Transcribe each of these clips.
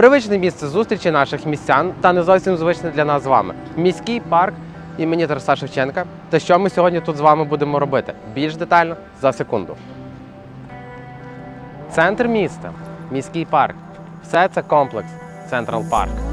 Привичне місце зустрічі наших містян та не зовсім звичне для нас з вами. Міський парк імені Тараса Шевченка. Та що ми сьогодні тут з вами будемо робити? Більш детально за секунду. Центр міста, міський парк. Все це комплекс Централ Парк.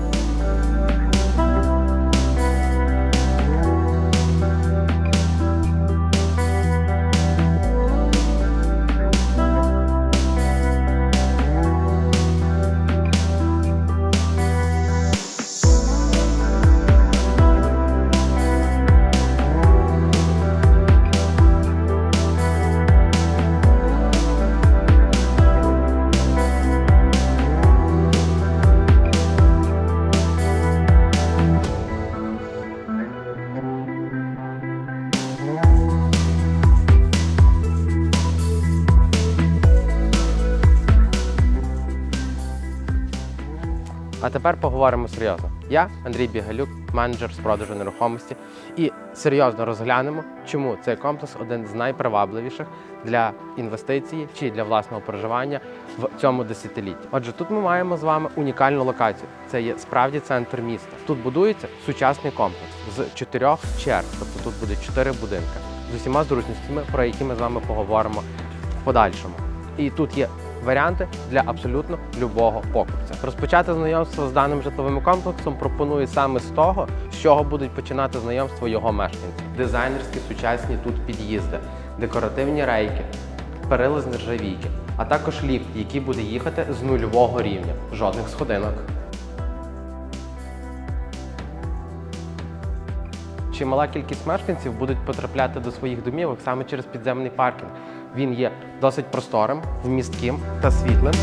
А тепер поговоримо серйозно. Я Андрій Бігалюк, менеджер з продажу нерухомості, і серйозно розглянемо, чому цей комплекс один з найпривабливіших для інвестиції чи для власного проживання в цьому десятилітті. Отже, тут ми маємо з вами унікальну локацію. Це є справді центр міста. Тут будується сучасний комплекс з чотирьох черг, тобто тут буде чотири будинки з усіма зручностями, про які ми з вами поговоримо в подальшому. І тут є варіанти для абсолютно любого покупця. Розпочати знайомство з даним житловим комплексом пропоную саме з того, з чого будуть починати знайомство його мешканці. Дизайнерські сучасні тут під'їзди, декоративні рейки, перила з нержавійки, а також ліфт, який буде їхати з нульового рівня, жодних сходинок. Чимала кількість мешканців будуть потрапляти до своїх домівок саме через підземний паркінг. Він є досить просторим, вмістким та світлим.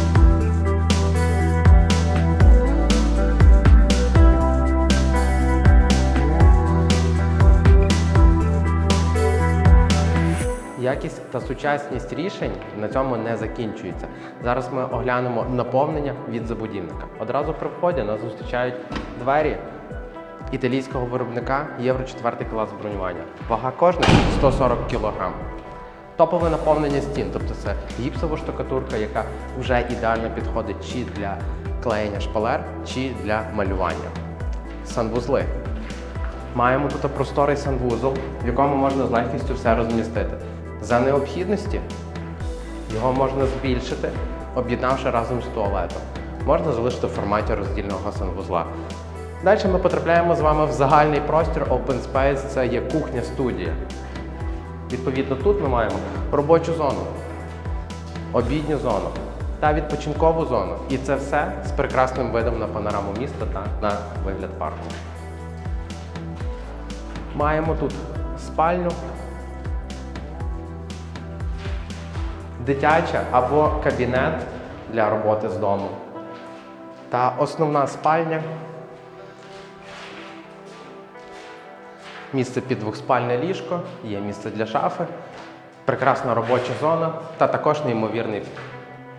Якість та сучасність рішень на цьому не закінчується. Зараз ми оглянемо наповнення від забудівника. Одразу при вході нас зустрічають двері італійського виробника Євро 4 клас бронювання. Вага кожних 140 кг. Топове наповнення стін, тобто це гіпсова штукатурка, яка вже ідеально підходить чи для клеєння шпалер, чи для малювання. Санвузли. Маємо тут просторий санвузол, в якому можна з легкістю все розмістити. За необхідності його можна збільшити, об'єднавши разом з туалетом. Можна залишити в форматі роздільного санвузла. Далі ми потрапляємо з вами в загальний простір Open Space, це є кухня-студія. Відповідно, тут ми маємо робочу зону, обідню зону та відпочинкову зону. І це все з прекрасним видом на панораму міста та на вигляд парку. Маємо тут спальню, дитяча або кабінет для роботи з дому. Та основна спальня. Місце під двохспальне ліжко, є місце для шафи, прекрасна робоча зона та також неймовірний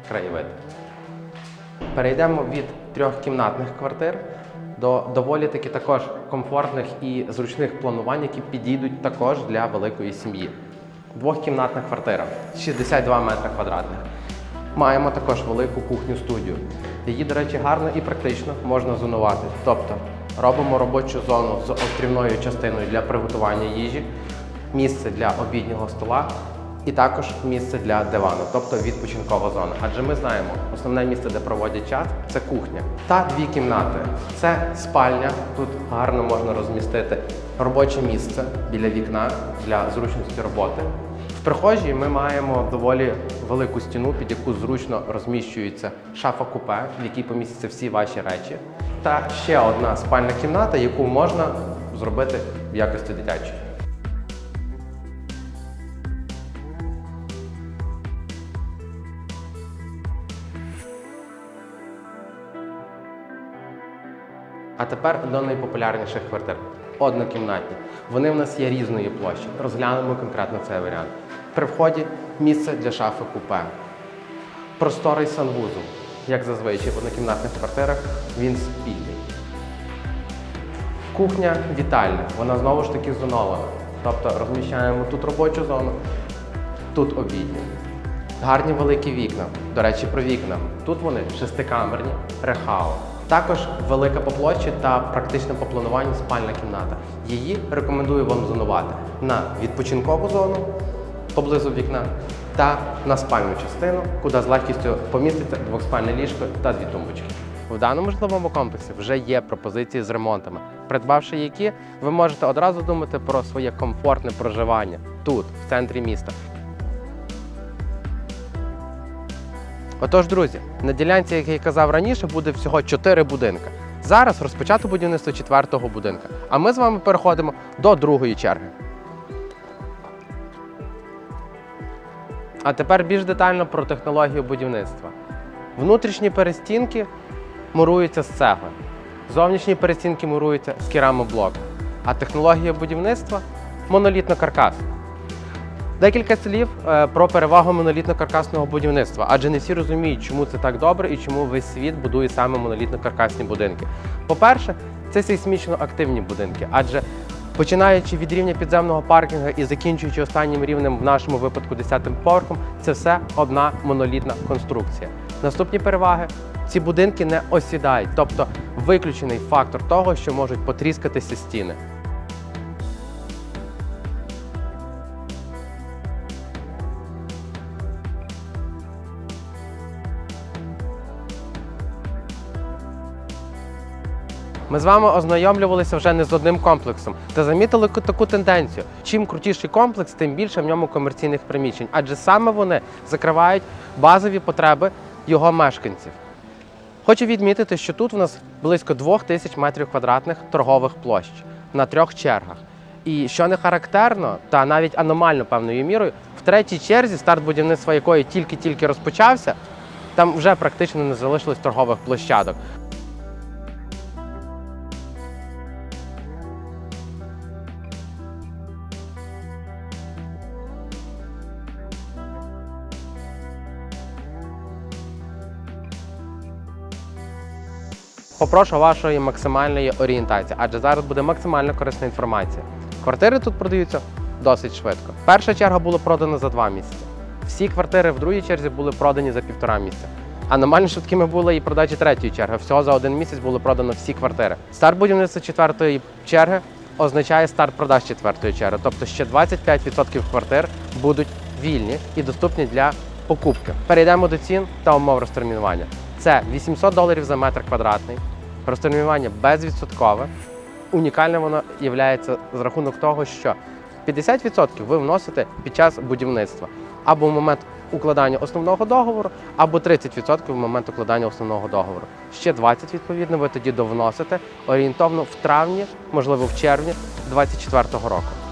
краєвид. Перейдемо від трьохкімнатних квартир до доволі таки також комфортних і зручних планувань, які підійдуть також для великої сім'ї. Двохкімнатна квартира 62 метри квадратних. Маємо також велику кухню студію. Її, до речі, гарно і практично можна зонувати. Тобто робимо робочу зону з острівною частиною для приготування їжі, місце для обіднього стола і також місце для дивану, тобто відпочинкова зона. Адже ми знаємо, основне місце, де проводять час, це кухня. Та дві кімнати. Це спальня. Тут гарно можна розмістити робоче місце біля вікна для зручності роботи. В прихожій ми маємо доволі велику стіну, під яку зручно розміщується шафа купе, в якій помістяться всі ваші речі. Та ще одна спальна кімната, яку можна зробити в якості дитячої. А тепер до найпопулярніших квартир. Однокімнатні. Вони в нас є різної площі. Розглянемо конкретно цей варіант. При вході місце для шафи купе. Просторий санвузол. Як зазвичай в однокімнатних квартирах, він спільний. Кухня вітальня. Вона знову ж таки зонована. Тобто розміщаємо тут робочу зону, тут обідню. Гарні великі вікна. До речі, про вікна. Тут вони шестикамерні, рехау. Також велика по площі та практично по плануванню спальна кімната. Її рекомендую вам зонувати на відпочинкову зону поблизу вікна та на спальну частину, куди з легкістю поміститься двохспальне ліжко та дві тумбочки. В даному житловому комплексі вже є пропозиції з ремонтами, придбавши які, ви можете одразу думати про своє комфортне проживання тут, в центрі міста. Отож, друзі, на ділянці, як я казав раніше, буде всього 4 будинки. Зараз розпочато будівництво четвертого будинка. А ми з вами переходимо до другої черги. А тепер більш детально про технологію будівництва. Внутрішні перестінки муруються з цегли, зовнішні перестінки муруються з керамоблоку. А технологія будівництва монолітно-каркас. Декілька слів е, про перевагу монолітно-каркасного будівництва, адже не всі розуміють, чому це так добре і чому весь світ будує саме монолітно-каркасні будинки. По-перше, це сейсмічно активні будинки, адже починаючи від рівня підземного паркінгу і закінчуючи останнім рівнем, в нашому випадку 10-м поверхом, це все одна монолітна конструкція. Наступні переваги ці будинки не осідають, тобто виключений фактор того, що можуть потріскатися стіни. Ми з вами ознайомлювалися вже не з одним комплексом та замітили таку тенденцію. Чим крутіший комплекс, тим більше в ньому комерційних приміщень, адже саме вони закривають базові потреби його мешканців. Хочу відмітити, що тут у нас близько 2000 метрів квадратних торгових площ на трьох чергах. І що не характерно, та навіть аномально певною мірою, в третій черзі, старт будівництва якої тільки-тільки розпочався, там вже практично не залишилось торгових площадок. Попрошу вашої максимальної орієнтації, адже зараз буде максимально корисна інформація. Квартири тут продаються досить швидко. Перша черга була продана за два місяці. Всі квартири в другій черзі були продані за півтора місяця. Аномально швидкими були і продажі третьої черги. Всього за один місяць було продано всі квартири. Старт будівництва четвертої черги означає старт продаж четвертої черги. Тобто ще 25% квартир будуть вільні і доступні для покупки. Перейдемо до цін та умов розтермінування. Це 800 доларів за метр квадратний, розтермінування безвідсоткове. Унікальне воно є з рахунок того, що 50% ви вносите під час будівництва або в момент укладання основного договору, або 30% в момент укладання основного договору. Ще 20% відповідно ви тоді довносите орієнтовно в травні, можливо в червні 2024 року.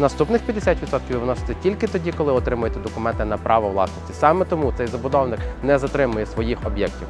Наступних 50% ви вносите тільки тоді, коли отримуєте документи на право власності. Саме тому цей забудовник не затримує своїх об'єктів.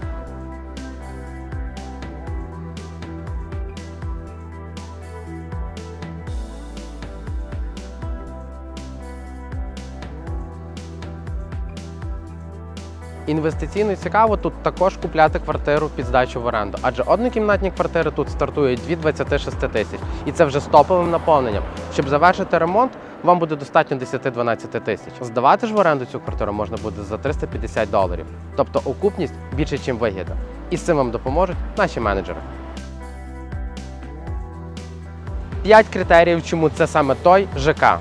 Інвестиційно цікаво тут також купляти квартиру під здачу в оренду, адже однокімнатні квартири тут стартують від 26 тисяч, і це вже з топовим наповненням. Щоб завершити ремонт, вам буде достатньо 10-12 тисяч. Здавати ж в оренду цю квартиру можна буде за 350 доларів. Тобто окупність більше, ніж вигідна. І з цим вам допоможуть наші менеджери. П'ять критеріїв, чому це саме той ЖК.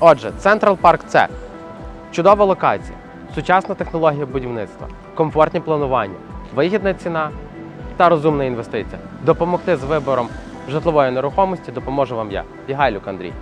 Отже, Централ Парк це чудова локація, сучасна технологія будівництва, комфортні планування, вигідна ціна та розумна інвестиція. Допомогти з вибором житлової нерухомості допоможу вам я, Вігайлюк Андрій.